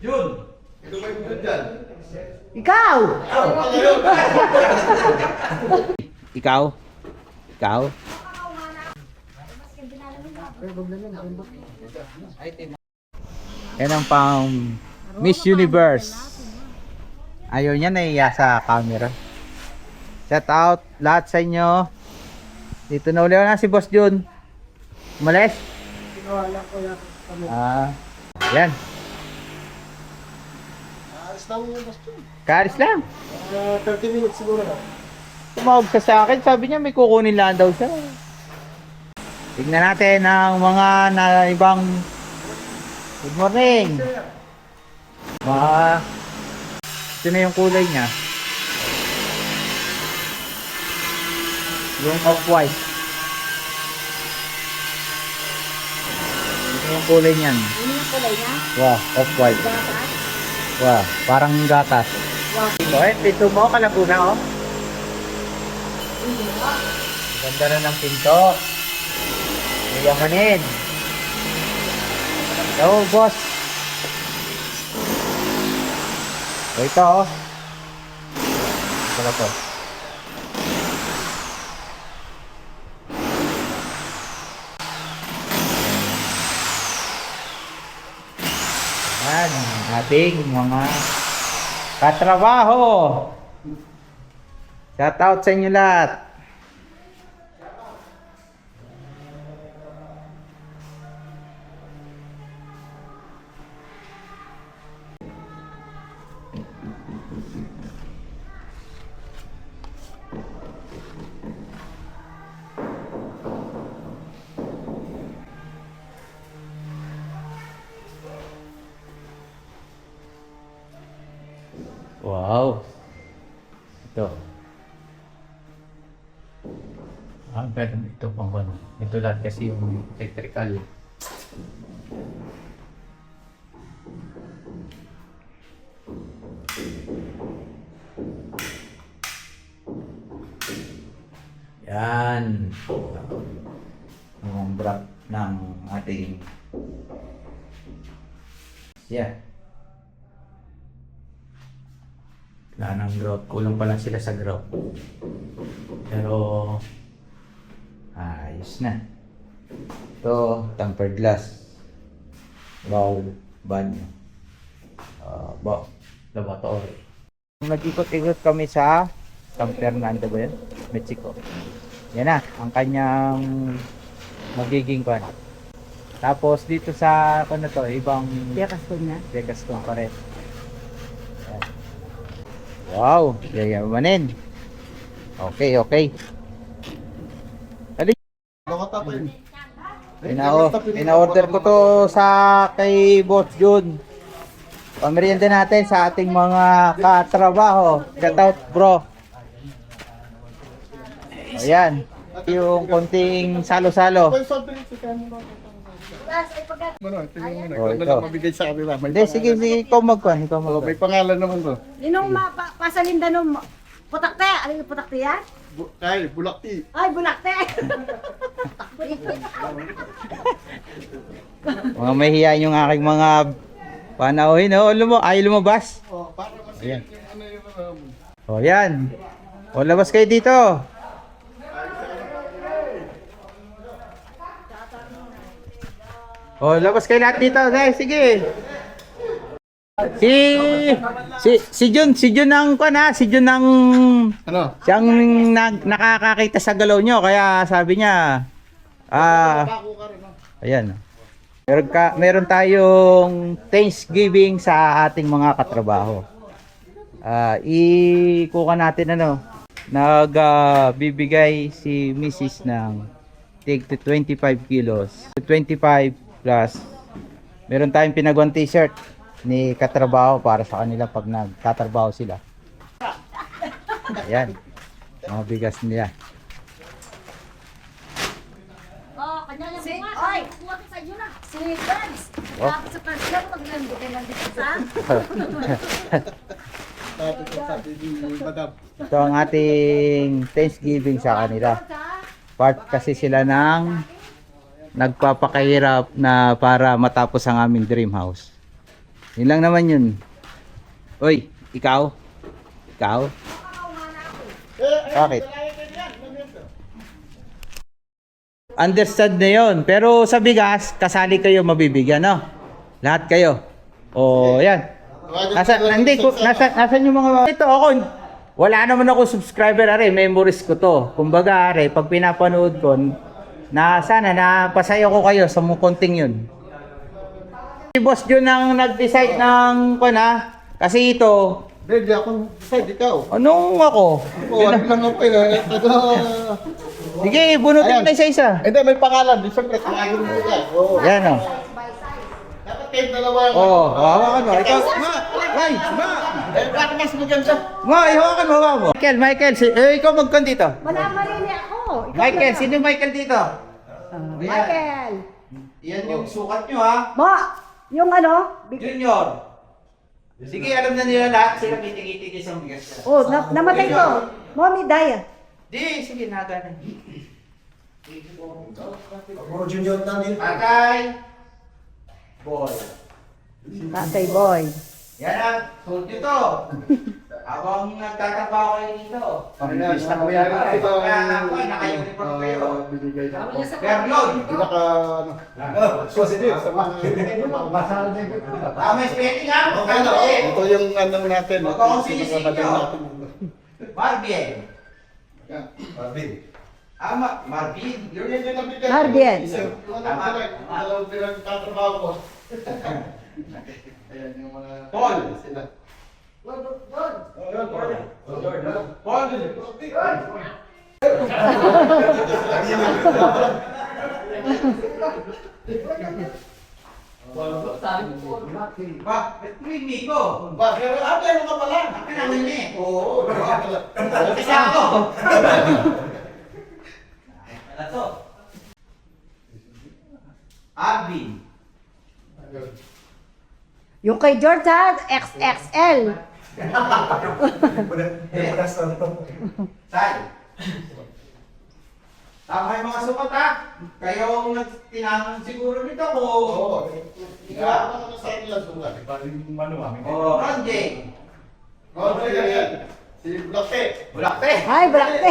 Jun! Ito ba yung Jun dyan? Ikaw! Ikaw? Ikaw? Yan ang pang Miss Universe. Ayaw niya naiya sa camera. Shout out lahat sa inyo. Dito na uli na si Boss Jun. Umalis? Ah, yan. Lang yung basta. Karis lang. Uh, 30 minutes siguro na. Tumawag siya sa akin, sabi niya may kukunin lang daw siya. Tignan natin ang mga na ibang Good morning. Mga ito na yung kulay niya. Yung off-white. Ito yung kulay niyan. Ano yung kulay niya? Wow, off-white. Wow, parang gatas. Wow. So, eh, pito mo, kalabuna, oh. Ganda na ng pinto. May yamanin. Hello, boss. Ito, oh. Ito na to. Yan, ang ating mga katrabaho. Shout out sa inyo lahat. Wow. Ito. Ah, pero ito pang ano. Ito lahat kasi yung electrical. Yan. Yung drop ng ating Yeah. Wala nang growth. Kulang pa lang sila sa growth. Pero, ayos na. Ito, tempered glass. Bowl, banyo. Uh, ba, laboratory. Nag-ikot-ikot kami sa San Fernando ba yun? Mexico. Yan na, ang kanyang magiging kwan. Tapos dito sa, ano to, ibang Yakas ko niya. Vegas ko pa rin. Ayan. Wow, yayamanin. Okay, okay. Yun. Ina ina-order ko to sa kay Boss Jun. Pamerienda natin sa ating mga katrabaho. Shout out, bro. Ayan. Yung konting salo-salo. Ano, tingnan mo na. Oh, Ikaw na ito. lang mabigay sa kanila. May Hindi, sige, sige, ikaw magkuhan. Ikaw Oh, may magkuhan. pangalan naman to. Ninong ma- pasalinda nung putakte. Ano yung putakte yan? Bu- Kay, Bulakti. Ay, bulakte. Mga mahihiyain yung aking mga panauhin. Oh, lumo, ay lumabas. Oh, para mas Ayan. yung ano yung um, O yan. O labas kayo dito. O labas kayo lahat dito. Guys, sige. Si si si Jun, si Jun ang kuan ha, si Jun ang ano? siyang nag, nakakakita sa galaw nyo kaya sabi niya ah? Ayan. Meron, ka, meron tayong Thanksgiving sa ating mga katrabaho. Ah, ikuha natin ano, nagbibigay si Mrs. ng take to 25 kilos. 25 plus meron tayong pinagawang t-shirt ni katrabaho para sa kanila pag nagtatrabaho sila. Ayan. Mga bigas nila. Oh, kanya yung si, Oy, kuha ka sa iyo na. Si Burns. Oh. Sa person, maglandi ka nandito sa... Tapos ang sabi ni Madam. Ito ang ating Thanksgiving sa kanila. Part kasi sila ng nagpapakahirap na para matapos ang aming dream house. Yun lang naman yun. Uy, ikaw? Ikaw? Bakit? Understand na yun. Pero sa bigas, kasali kayo mabibigyan, no? Lahat kayo. O, yan. Nasa, hindi, ko, nasa, nasan yung mga... Ito ako, wala naman ako subscriber, are, memories ko to. Kumbaga, are, pag pinapanood ko, na sana napasaya ko kayo sa mga konting yun. Si Boss Jun ang nag-decide ng, kung na, kasi ito, Hindi, hindi ako decide, ikaw. anong ako? Oo, ano lang ako eh. Ito, Sige, bunutin Ayan. na isa-isa. hindi, may pangalan. Di siyempre, kakain mo yan. Oo. Yan o. Dapat kayo dalawa. Oo, oh, hawakan mo. Ikaw, ma, ay, ma. Eh, bakit mas maganda? Ma, hawakan mo, hawakan mo. Michael, Michael, si, eh, ikaw magkon dito. Wala marini ako. Ikaw Michael, sino yung Michael dito? Michael. Yan yung sukat nyo ha. Mo, yung ano? big- Junior. Sige, alam na nila lahat. Sila kitikitiki sa bigas. Oh, na namatay ko. Mommy, Daya. Di, sige, naga na. Puro junior na din. Tatay. Boy. Tatay boy. Yan ang, told nyo to. Habang nagtatrabaho kayo dito. Pamilis na kuya. Ito ang Kaya ako, naka-uniform kayo. ah, binigay na ako. Bernlon. Pinaka, ano, positive sa mga masal din. Ah, may spelling ha? Okay na. Ito yung ano natin. Ito yung sinisig nyo. Yan, Marvin. Ah, Ma- Marvin. Yun yung nabigay. Marvin. Direct, dalawang pinagtatrabaho ko. Ayan yung mga... Paul. Sila. Paul. Ba, ba't mo yung Miko? Ba, pero ah, meron ka pala. Akin ang huli. Oo. Isa ako. Ano to? Alvin. Yung kay George ha, XXL. Sai. Tama yung mga sukat ha. Kayo ang nagtinangan siguro nito ko. Oo. Ikaw ano sa inyo sulat? Oh, Ronjay. Oo, yan. Si Bloque. Bulakte. Hi, Blackte.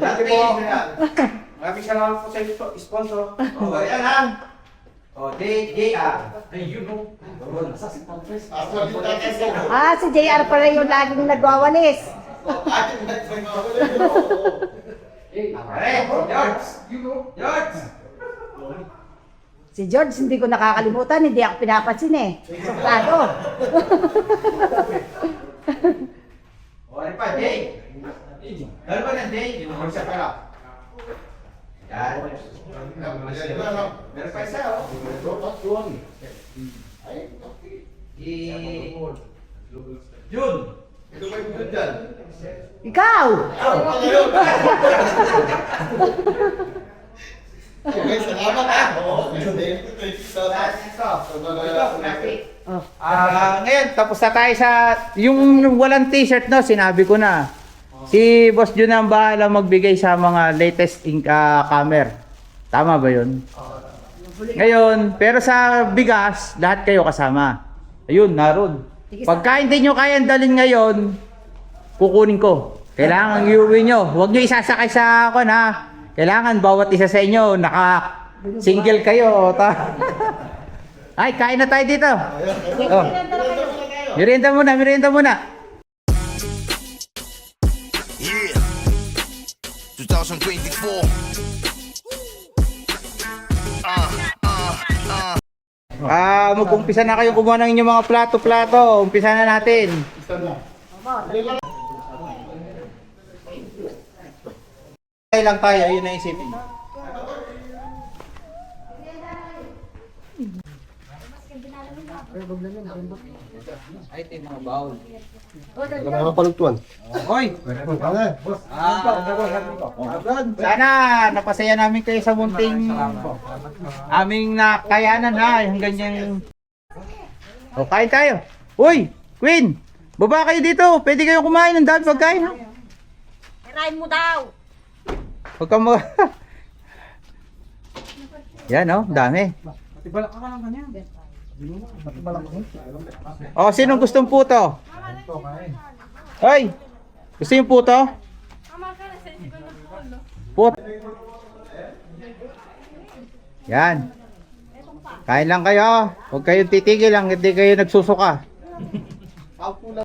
Dati po. Maraming salamat po sa sponsor. Oh, yan ha. Oh, DJR. Ako yung tatay ko. ah, si JR pala yung laging nagwawalis. Na sa mga wala yun. Oo. Pare, George. George. Si George, hindi ko nakakalimutan, hindi ako pinapansin eh. Suplado. Oh, ano pa, Jay? Ano ba ng Jay? Yung mga sa pala. Yan. Yan na, no? Meron pa isa, oh. Ay, okay. I... June. Ito ba yung good dyan? Ikaw! Okay, salamat ah. Oo. Oh. Ah, ngayon tapos na tayo sa yung walang t-shirt no, sinabi ko na. Si Boss Jun ang bahala magbigay sa mga latest ink ah, camera. Tama ba 'yun? Ngayon, pero sa bigas, lahat kayo kasama. Ayun, naroon. Pagka hindi nyo kayang dalhin ngayon, kukunin ko. Kailangan iuwi nyo. Huwag nyo isasakay sa ako na. Kailangan bawat isa sa inyo, naka single kayo. Ta Ay, kain na tayo dito. Oh. Merienda muna, merienda muna. Yeah. 2024. Uh, uh, uh. Ah, mag-umpisa na kayo kumuha ng inyong mga plato-plato. Umpisa na natin. Isa na. Lang tayo, yun na isipin. Ay, ito yung mga bowl. Mga palugtuan. Hoy! Ah, sana napasaya namin kayo sa munting aming nakayanan ha, yung ganyang... O, kain tayo. Uy, Queen! Baba kayo dito. Pwede kayo kumain ng dami pagkain ha. Tirahin mo daw. Huwag kang mag... Yan oh, dami. Ibalak ka lang ganyan. Oh, sinong gustong puto? Hoy! Gusto yung puto? Puto. Yan. Kain lang kayo. Huwag kayong titigil lang, hindi kayo nagsusuka.